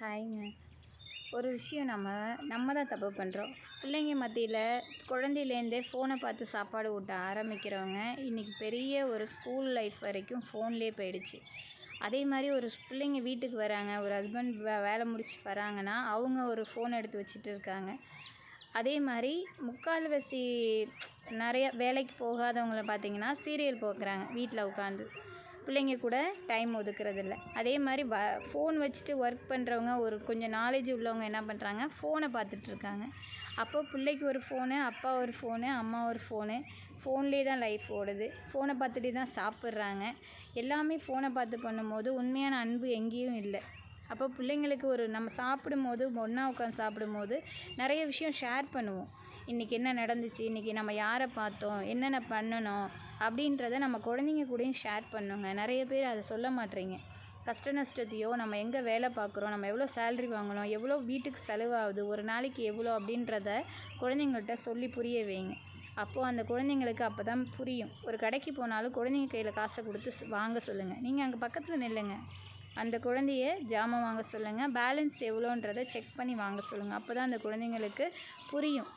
ஹாய்ங்க. ஒரு விஷயம் நம்ம நம்ம தான் தப்பு பண்ணுறோம் பிள்ளைங்க மத்தியில் குழந்தையிலேருந்தே ஃபோனை பார்த்து சாப்பாடு ஊட்ட ஆரம்பிக்கிறவங்க இன்றைக்கி பெரிய ஒரு ஸ்கூல் லைஃப் வரைக்கும் ஃபோன்லேயே போயிடுச்சு. அதே மாதிரி ஒரு பிள்ளைங்க வீட்டுக்கு வராங்க ஒரு ஹஸ்பண்ட் வே வேலை முடிச்சு வராங்கன்னா அவங்க ஒரு ஃபோன் எடுத்து வச்சுட்டு இருக்காங்க. அதே மாதிரி முக்கால்வாசி நிறைய வேலைக்கு போகாதவங்கள பார்த்தீங்கன்னா சீரியல் பார்க்குறாங்க வீட்டில் உட்காந்து பிள்ளைங்க கூட டைம் ஒதுக்குறதில்ல. அதே மாதிரி வ ஃபோன் வச்சுட்டு ஒர்க் பண்ணுறவங்க ஒரு கொஞ்சம் நாலேஜ் உள்ளவங்க என்ன பண்ணுறாங்க ஃபோனை பார்த்துட்ருக்காங்க. அப்போ பிள்ளைக்கு ஒரு ஃபோனு அப்பா ஒரு ஃபோனு அம்மா ஒரு ஃபோனு ஃபோன்லேயே தான் லைஃப் ஓடுது. ஃபோனை பார்த்துட்டே தான் சாப்பிட்றாங்க. எல்லாமே ஃபோனை பார்த்து பண்ணும்போது உண்மையான அன்பு எங்கேயும் இல்லை. அப்போ பிள்ளைங்களுக்கு ஒரு நம்ம சாப்பிடும்போது ஒன்றா உட்காந்து சாப்பிடும்போது நிறைய விஷயம் ஷேர் பண்ணுவோம். இன்றைக்கி என்ன நடந்துச்சு இன்றைக்கி நம்ம யாரை பார்த்தோம் என்னென்ன பண்ணணும் அப்படின்றத நம்ம குழந்தைங்க கூடயும் ஷேர் பண்ணுங்க. நிறைய பேர் அதை சொல்ல மாட்றீங்க கஷ்ட நஷ்டத்தையோ நம்ம எங்கே வேலை பார்க்குறோம் நம்ம எவ்வளோ சேல்ரி வாங்கணும் எவ்வளோ வீட்டுக்கு செலவாகுது ஒரு நாளைக்கு எவ்வளோ அப்படின்றத குழந்தைங்கள்ட்ட சொல்லி புரிய வைங்க. அப்போது அந்த குழந்தைங்களுக்கு அப்போ தான் புரியும். ஒரு கடைக்கு போனாலும் குழந்தைங்க கையில் காசை கொடுத்து வாங்க சொல்லுங்கள் நீங்கள் அங்கே பக்கத்தில் நில்லுங்க. அந்த குழந்தைய ஜாமான் வாங்க சொல்லுங்கள் பேலன்ஸ் எவ்வளோன்றதை செக் பண்ணி வாங்க சொல்லுங்கள் அப்போ தான் அந்த குழந்தைங்களுக்கு புரியும்.